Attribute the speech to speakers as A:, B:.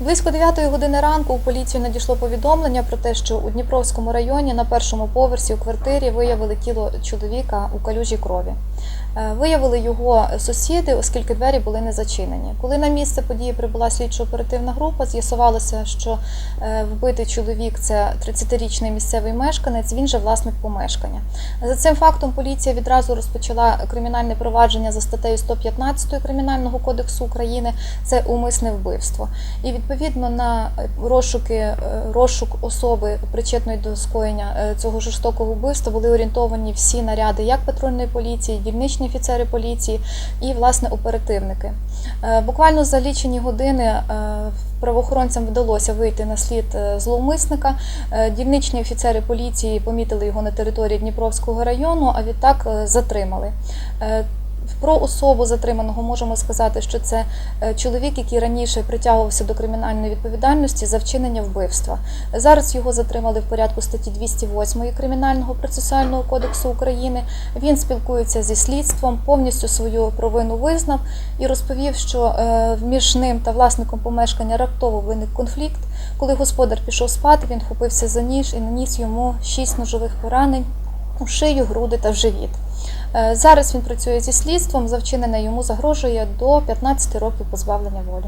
A: Близько 9 години ранку у поліцію надійшло повідомлення про те, що у Дніпровському районі на першому поверсі у квартирі виявили тіло чоловіка у калюжі крові. Е, Виявили його сусіди, оскільки двері були не зачинені. Коли на місце події прибула слідчо-оперативна група, з'ясувалося, що е, вбитий чоловік це 30-річний місцевий мешканець, він же власник помешкання. За цим фактом поліція відразу розпочала кримінальне провадження за статтею 115 Кримінального кодексу України. Це умисне вбивство. І відповідно на розшуки е, розшук особи причетної до скоєння цього жорстокого вбивства були орієнтовані всі наряди як патрульної поліції, дільничні офіцери поліції і власне оперативники. Е, Буквально за лічені години е, правоохоронцям вдалося вийти на слід е, зловмисника. Дільничні офіцери поліції помітили його на території Дніпровського району, а відтак затримали. Про особу затриманого можемо сказати, що це е, чоловік, який раніше притягувався до кримінальної відповідальності за вчинення вбивства. Зараз його затримали в порядку статті 208 Кримінального процесуального кодексу України. Він спілкується зі слідством, повністю свою провину визнав і розповів, що е, між ним та власником помешкання раптово виник конфлікт. Коли господар пішов спати, він вхопився за ніж і наніс йому шість ножових поранень у шию, груди та в живіт. Е, Зараз він працює зі слідством. За вчинене йому загрожує до 15 років позбавлення волі.